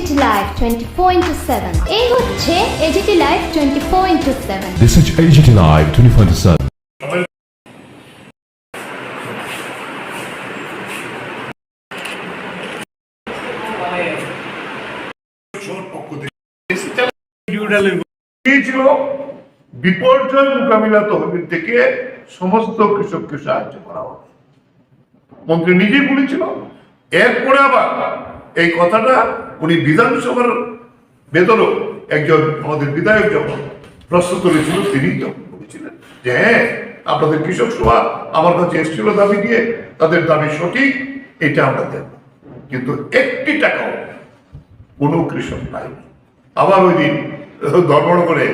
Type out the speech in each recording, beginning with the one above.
Twenty four into seven এই হচ্ছে AGT live twenty four into seven This is AGT Live 24 ছিল বিপর্যয় মোকাবিলা তহবিল থেকে সমস্ত কৃষককে সাহায্য করা হবে মন্ত্রী নিজেই বলেছিল এরপরে আবার এই কথাটা উনি বিধানসভার ভেতরও একজন আমাদের বিধায়ক যখন প্রশ্ন তুলেছিল, তিনি তখন বলেছিলেন যে হ্যাঁ আপনাদের কৃষক সভা আমার কাছে এসেছিল দাবি দিয়ে, তাদের দাবি সঠিক, এটা আমরা দেব। কিন্তু একটি টাকাও কোনো কৃষক নাই। আবার ওই দিন ধর্মড় করে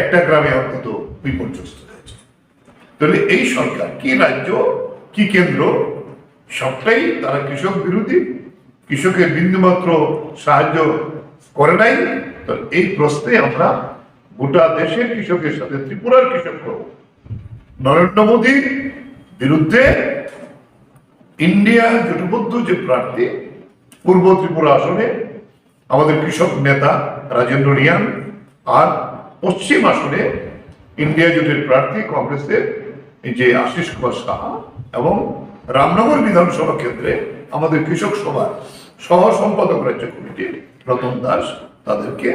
একটা গ্রামে অন্তত বিপর্যস্ত হয়েছে। তাহলে এই সরকার কি রাজ্য, কি কেন্দ্র, সবটাই তারা কৃষক বিরোধী কৃষকের বিন্দুমাত্র সাহায্য করে নাই। তো এই প্রশ্নে আমরা গোটা দেশের কৃষকের সাথে ত্রিপুরার কৃষক নরেন্দ্র মোদীর বিরুদ্ধে ইন্ডিয়া জোটবদ্ধ যে প্রার্থী, পূর্ব ত্রিপুরা আসনে আমাদের কৃষক নেতা রাজেন্দ্র রিয়ান আর পশ্চিম আসনে ইন্ডিয়া জোটের প্রার্থী কংগ্রেসের যে আশিস কুমার সাহা এবং রামনগর বিধানসভা কেন্দ্রে আমাদের কৃষক সভার সহ সম্পাদক রাজ্য কমিটির রতন দাস তাদেরকে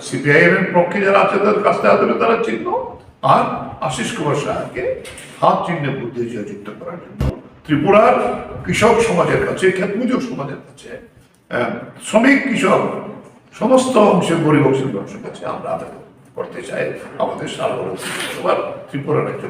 সিপিআইএম এর পক্ষে যারা আছে তাদের কাছ আদরে তারা চিহ্ন আর আশিস কুমার সাহাকে হাত চিহ্নে বুদ্ধি যুক্ত করার জন্য ত্রিপুরার কৃষক সমাজের কাছে ক্ষেতমজুর সমাজের কাছে শ্রমিক, কৃষক, সমস্ত অংশের গরিব অংশের মানুষের কাছে আমরা আবেদন করতে চাই। আমাদের সভার ত্রিপুরা রাজ্য